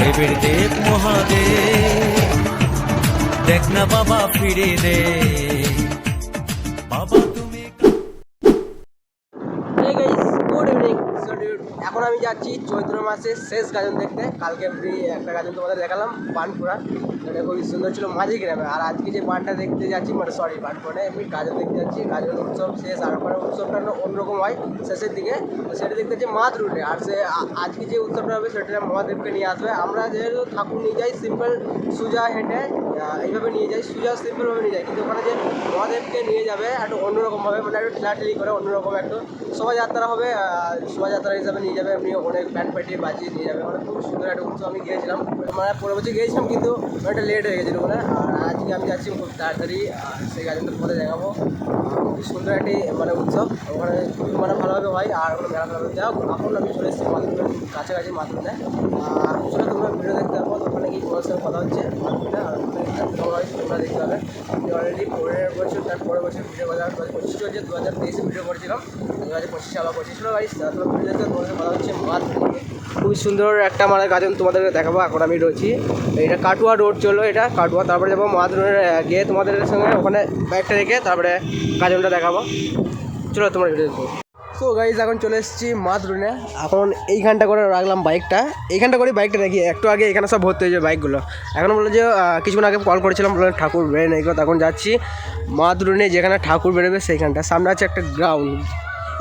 দেবের দেব মহাদেব দেখ না বাবা ফিরে দে। যাচ্ছি চৈত্র মাসের শেষ গাজন দেখতে। কালকে আমি একটা গাজন তোমাদের দেখালাম, বানপুরা। এটা খুবই সুন্দর ছিল মাঝি গ্রামে। আর আজকে যে বানটা দেখতে যাচ্ছি মানে সরি বানপুরে এমনি গাজন দেখতে যাচ্ছি। গাজন উৎসব শেষ আর পরে উৎসবটা অন্যরকম হয় শেষের দিকে। সেটা দেখতে যাচ্ছি মাত রুটে। আর সে আজকে যে উৎসবটা হবে, সেটা মহাদেবকে নিয়ে আসবে। আমরা যেহেতু ঠাকুর নিয়ে যাই সিম্পল সুজা হেঁটে এইভাবে নিয়ে যাই সুজা সিম্পলভাবে নিয়ে যায়, কিন্তু ওখানে যে মহাদেবকে নিয়ে যাবে একটু অন্যরকমভাবে মানে একটু ঠেলাঠেলি করে, অন্যরকম একটু শোভাযাত্রা হবে শোভাযাত্রা হিসাবে নিয়ে যাবে, এমনি অনেক ব্যান্ড পার্টি বাজিয়ে নিয়ে যাবে মানে খুব সুন্দর একটা উৎসব, আমি গিয়েছিলাম। মানে পরে বছর গিয়েছিলাম, কিন্তু অনেকটা লেট হয়ে গেছিল বলে আর আজকে আমি যাচ্ছি খুব তাড়াতাড়ি সেই গাজনটা পরে দেখাবো। খুব সুন্দর একটি মানে উৎসব, ওখানে খুবই মানে ভালোভাবে হয়, আর ওখানে মেলা মেলা যাও এখন আমি চলে এসেছি মাধুরের কাছাকাছি মাধুরে আর তোমরা ভিডিও দেখতে পাবো ওখানে কি কথা হচ্ছে মাধুরে আর ওখানে তোমরা দেখতে পাবে অলরেডি পরের বছর তার পরের বছর ভিডিও করা দু হাজার পঁচিশ চলছে দু হাজার তেইশে ভিডিও করেছিলাম দু হাজার পঁচিশে আবার পঁচিশ গাইস তারপর ভিডিও দেখতে তোমার সঙ্গে হচ্ছে মাধ খুবই সুন্দর একটা মানে গাজন তোমাদেরকে দেখাবো, এখন আমি রয়েছি। এটা কাটুয়া রোড চলো, এটা কাটুয়া, তারপরে যাব মাধুরের গিয়ে তোমাদের সঙ্গে ওখানে বাইকটা রেখে তারপরে গাজনটা দেখাবো। চলো, তোমার ভিডিও দেখো। সো গাইজ এখন চলে এসেছি মাতরুনে এখন এইখানটা করে রাখলাম বাইকটা এইখানটা করে বাইকটা রাখি একটু আগে এখানে সব ভর্তি হয়েছে বাইকগুলো এখন বলল যে কিছুক্ষণ আগে কল করেছিলাম বললেন ঠাকুর বেরোয় নেই তখন যাচ্ছি মাতরুনে যেখানে ঠাকুর বেরোবে সেইখানটা। সামনে আছে একটা গ্রাউন্ড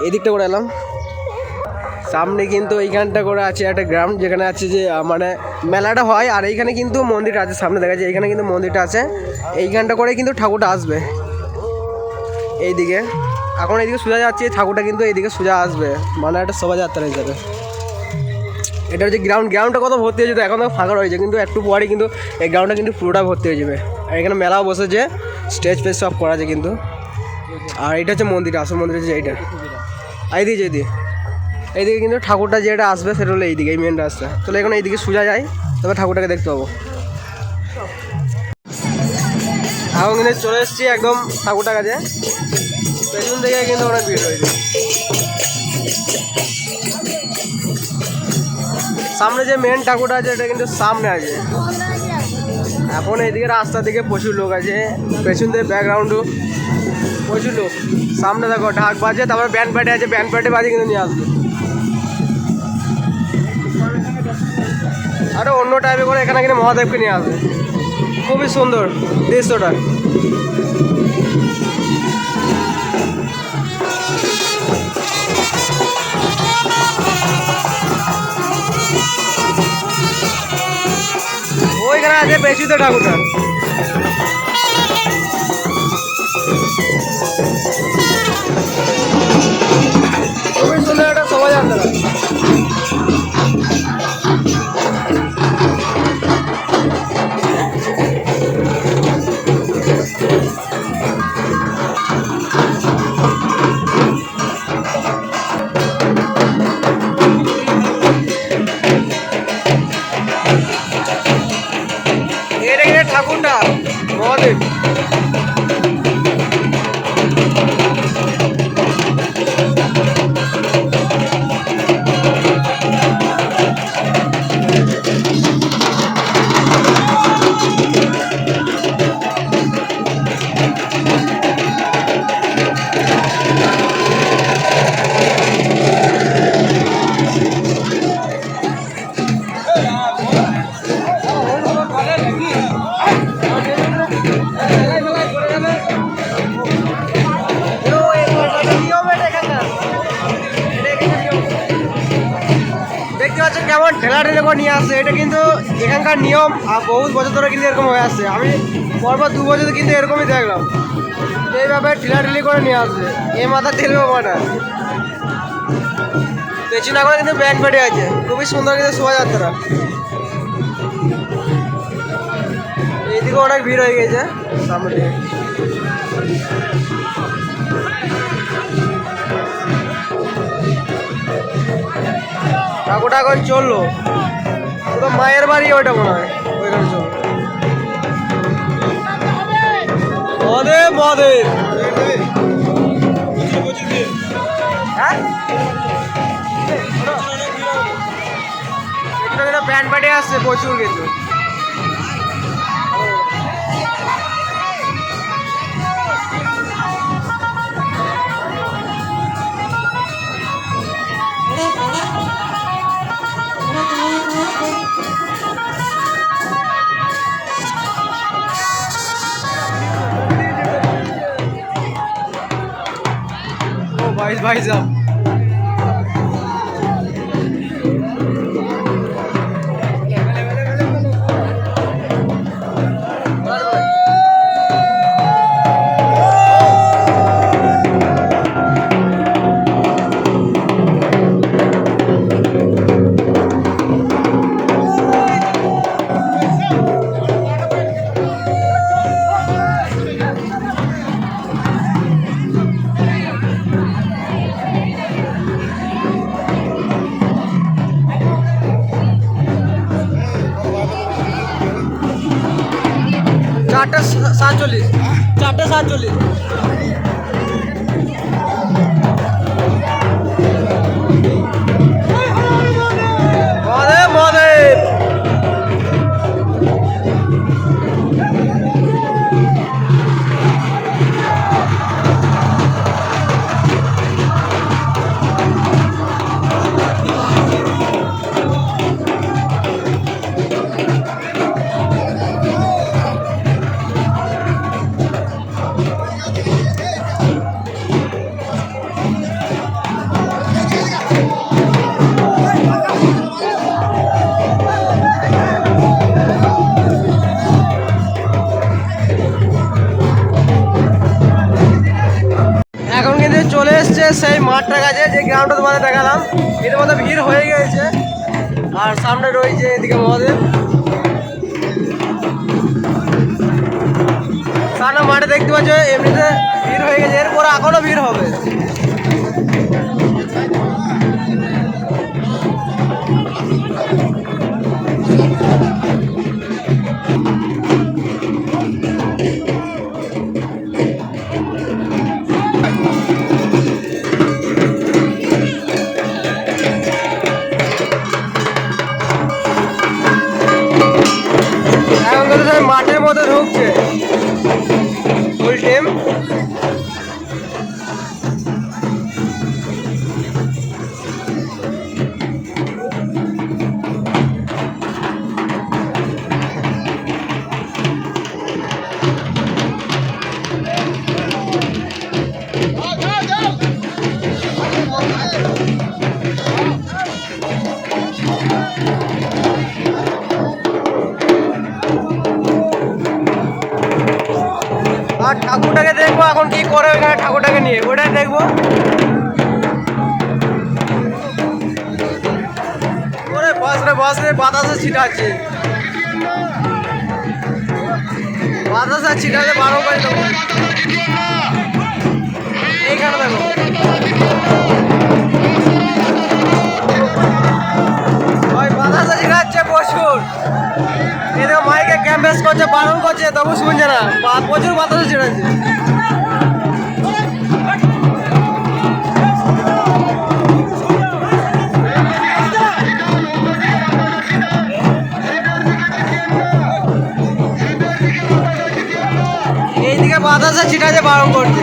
এই দিকটা করে এলাম। সামনে কিন্তু এইখানটা করে আছে একটা গ্রাউন্ড যেখানে আছে যে মানে মেলাটা হয়, আর এইখানে কিন্তু মন্দিরটা আছে। সামনে দেখা যায় এইখানে কিন্তু মন্দিরটা আছে। এইখানটা করে কিন্তু ঠাকুরটা আসবে। এইদিকে। এখন এইদিকে সোজা যাচ্ছে, ঠাকুরটা কিন্তু এইদিকে সোজা আসবে। মানে একটা শোভাযাত্রা হিসাবে। এটা হচ্ছে গ্রাউন্ড গ্রাউন্ডটা কত ভর্তি হয়েছে তো এখন তো ফাঁকা রয়েছে, কিন্তু একটু পরে কিন্তু এই গ্রাউন্ডটা কিন্তু পুরোটা ভর্তি হয়ে যাবে। আর এখানে মেলাও বসেছে স্টেজ ফেজ সব করা আছে কিন্তু। আর এটা হচ্ছে মন্দিরটা আসল মন্দির হচ্ছে এইটা। এইদিকে যেদি এইদিকে কিন্তু ঠাকুরটা যেটা আসবে সেটা হলো এইদিকে, এই মেন রাস্তা। তাহলে এখন এইদিকে সোজা যাই তবে ঠাকুরটাকে দেখতে পাবো। এখন কিন্তু চলে এসেছি একদম ঠাকুরটার কাছে। পেছন থেকে কিন্তু অনেক ভিড় হয়েছে। সামনে যে মেন ঠাকুরটা আছে, এটা কিন্তু সামনে আছে। এখন এইদিকে রাস্তা দিকে প্রচুর লোক আছে। পেছন থেকে ব্যাকগ্রাউন্ডও প্রচুর লোক। সামনে দেখো, ঢাক বাজে, তারপরে ব্যান্ড প্যাটে আছে ব্যান্ড প্যাটে বাজে কিন্তু নিয়ে আসবে। আরও অন্য টাইপে করে এখানে কিন্তু মহাদেবকে নিয়ে আসবে। খুবই সুন্দর দৃশ্যটা। ওইখানে তো ঠাকুরটা দেখতে পাচ্ছেন কেমন ঠেলা ঠেলে করে নিয়ে আসছে। এটা কিন্তু এখানকার নিয়ম আর বহু বছর ধরে কিন্তু এরকম হয়ে আসছে। আমি পরপর দু বছর কিন্তু এরকমই দেখলাম। এইভাবে ঠেলা ঠেলি করে নিয়ে আসছে। এ মাথা ঠেলবে মাথা পেছনে করে কিন্তু ব্যান্ড পেটে আছে। খুবই সুন্দর কিন্তু শোভাযাত্রা। এইদিকে অনেক ভিড় হয়ে গেছে সামনে। ঠাকুরটা এখন চলল। ওটা মায়ের বাড়ি ওইটা মনে হয়, ওইখানে চলল। মদে মদে হ্যাঁ? সামনে কিন্তু আসছে, প্রচুর কিন্তু। চয়েস ভাই সাতচল্লিশ। চারটে সাতচল্লিশ। সেই মাঠটার কাছে যে গ্রাউন্ডটা তোমাদের দেখালাম, এর মধ্যে ভিড় হয়ে গেছে আর সামনে রয়েছে এদিকে মহাদেব। সামনে মাঠে দেখতে পাচ্ছ, এমনিতে ভিড় হয়ে গেছে, এরপর এখনও ভিড় হবে। এখন আর ঠাকুরটাকে দেখব এখন কি করে ওইখানে ঠাকুরটাকে নিয়ে ওটাই দেখব। ওরে বাস রে বাস রে, বাতাসে ছিটাচ্ছে। বাতাসে ছিটাচ্ছে বারো করে করছে বারণ করছে তবু শুনছে না প্রচুর বাতাসে ছিটাচ্ছে এইদিকে বাতাসে ছিটাচ্ছে বারণ করছে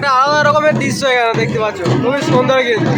একটা আলাদা রকমের দৃশ্য এখানে দেখতে পাচ্ছ। খুবই সুন্দর কিন্তু।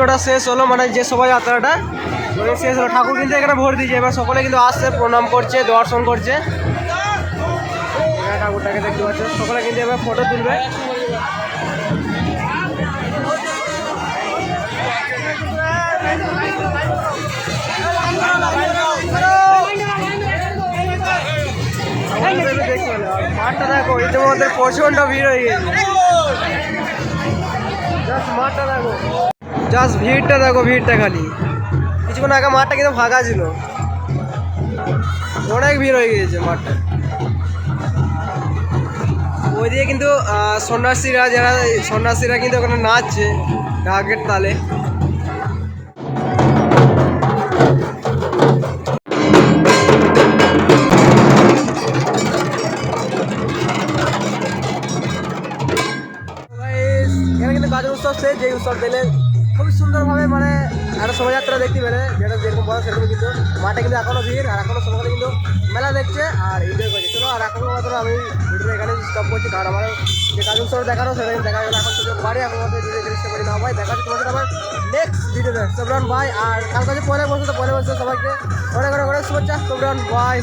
পুজোটা শেষ হলো মানে যে শোভাযাত্রাটা ওই শেষ হলো। ঠাকুর কিন্তু এখানে ভোট দিয়েছে। এবার সকলে কিন্তু আসছে, প্রণাম করছে, দর্শন করছে। ঠাকুরটাকে দেখতে পাচ্ছ। সকলে কিন্তু এবার ফটো তুলবে। মাঠটা দেখো, ইতিমধ্যে প্রচণ্ড ভিড় হয়ে গেছে। মাঠটা দেখো। জাস্ট ভিড়টা দেখো, ভিড়টা খালি। কিছুক্ষণ আগে মাঠটা কিন্তু ফাঁকা ছিল। অনেক ভিড় হয়ে গিয়েছে মাঠটা। ওইদিকে কিন্তু সন্ন্যাসীরা যারা, সন্ন্যাসীরা কিন্তু ওখানে নাচছে ঢাকের তালে। এখানে কিন্তু গাজন উৎসব শেষ যে উৎসব দিলে খুবই সুন্দরভাবে মানে একটা শোভাযাত্রা দেখতে পেলে, যেটা যেরকম বড় সেরকম কিন্তু মাঠে কিন্তু এখনও ভিড়, আর এখনও সবাই কিন্তু মেলা দেখছে আর এনজয় করছে। চলো, আর এখন মাত্র আমি ভিডিওটা এখানে স্টপ করছি, কারণ আমার যে গাজন উৎসব দেখানো, সেটা কিন্তু দেখা গেলো এখন তো বাড়ি এখন মধ্যে ভিডিও জিনিসটা করি না ভাই দেখা তোমাদের আবার নেক্সট ভিডিওতে সোবরান ভাই আর কাল কাছে পরে বসে তো পরে বসে সবাইকে অনেক অনেক অনেক শুভেচ্ছা। সোবরান ভাই